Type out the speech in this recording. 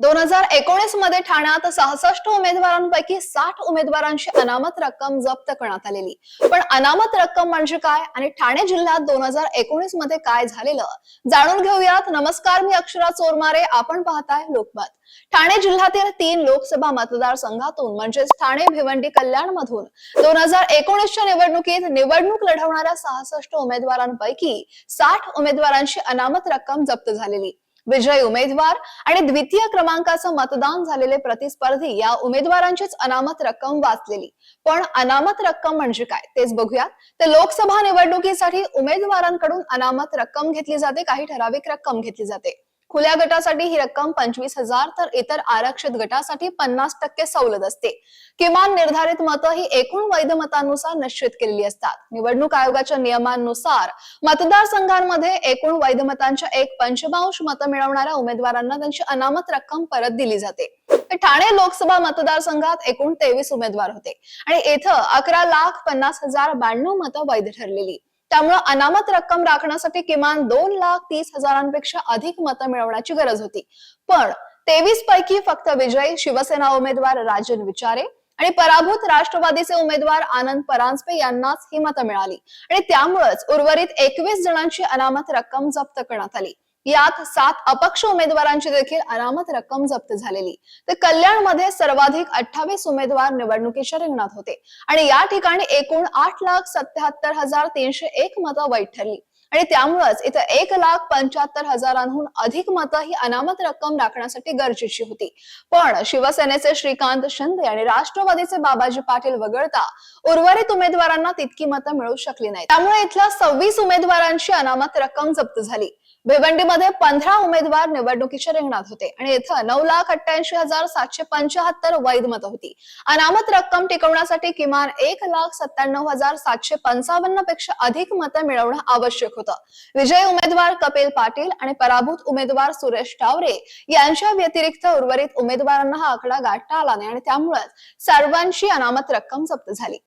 दोन हजार एकोणीसमध्ये ठाण्यात सहासष्ट उमेदवारांपैकी साठ उमेदवारांची अनामत रक्कम जप्त करण्यात आलेली. पण अनामत रक्कम म्हणजे काय आणि ठाणे जिल्ह्यात दोन हजार एकोणीसमध्ये काय झालेलं? जाणून घेऊयात. नमस्कार मी अक्षरा चोरमारे. आपण पाहताय लोकमत. ठाणे जिल्ह्यातील तीन लोकसभा मतदारसंघातून म्हणजेच ठाणे भिवंडी कल्याण मधून दोन हजार एकोणीसच्या निवडणुकीत निवडणूक लढवणाऱ्या सहासष्ट उमेदवारांपैकी साठ उमेदवारांची अनामत रक्कम जप्त झालेली. विजयी उमेदवार आणि द्वितीय क्रमांकाचं मतदान झालेले प्रतिस्पर्धी या उमेदवारांचीच अनामत रक्कम वाचलेली. पण अनामत रक्कम म्हणजे काय? तेच बघूयात. तर लोकसभा निवडणुकीसाठी उमेदवारांकडून अनामत रक्कम घेतली जाते काही ठराविक रक्कम घेतली जाते. खुल्या गटासाठी ही रक्कम पंचवीस हजार तर इतर आरक्षित गटासाठी पन्नास टक्के सवलत असते. किमान निर्धारित मतं ही एकूण वैध मतांनुसार निश्चित केलेली असतात. निवडणूक आयोगाच्या नियमांनुसार मतदारसंघांमध्ये एकूण वैध मतांच्या एक पंचमांश मतं मिळवणाऱ्या उमेदवारांना त्यांची अनामत रक्कम परत दिली जाते. ठाणे लोकसभा मतदारसंघात एकूण तेवीस उमेदवार होते आणि इथं अकरा लाख पन्नास हजार ब्याण्णव मतं वैध ठरलेली. त्यामुळे अनामत रक्कम राखण्यासाठी किमान दोन लाख तीस हजारांपेक्षा अधिक मतं मिळवण्याची गरज होती. पण तेवीस पैकी फक्त विजयी शिवसेना उमेदवार राजन विचारे आणि पराभूत राष्ट्रवादीचे उमेदवार आनंद परांजपे यांनाच ही मतं मिळाली. आणि त्यामुळेच उर्वरित एकवीस जणांची अनामत रक्कम जप्त करण्यात आली. यात सात अपक्ष उमेदवारांची देखील अनामत रक्कम जप्त झालेली. तर कल्याणमध्ये सर्वाधिक अठ्ठावीस उमेदवार निवडणुकीच्या रिंगणात होते. आणि या ठिकाणी एकूण आठ लाख सत्याहत्तर हजार तीनशे एक मतं वाईट ठरली. आणि त्यामुळेच इथं एक लाख पंच्याहत्तर हजारांहून अधिक मतं ही अनामत रक्कम राखण्यासाठी गरजेची होती. पण शिवसेनेचे श्रीकांत शिंदे आणि राष्ट्रवादीचे बाबाजी पाटील वगळता उर्वरित उमेदवारांना तितकी मतं मिळू शकली नाही त्यामुळे इथल्या सव्वीस उमेदवारांची अनामत रक्कम जप्त झाली. भिवंडीमध्ये पंधरा उमेदवार निवडणुकीच्या रिंगणात होते आणि इथं नऊ लाख अठ्ठ्याऐंशी हजार सातशे पंच्याहत्तर वैध मतं होती. अनामत रक्कम टिकवण्यासाठी किमान एक लाख सत्त्याण्णव हजार सातशे पंचावन्नपेक्षा अधिक मतं मिळवणं आवश्यक होतं. विजयी उमेदवार कपिल पाटील आणि पराभूत उमेदवार सुरेश टावरे यांच्या व्यतिरिक्त उर्वरित उमेदवारांना हा आकडा गाठता आला नाही आणि त्यामुळेच सर्वांची अनामत रक्कम जप्त झाली.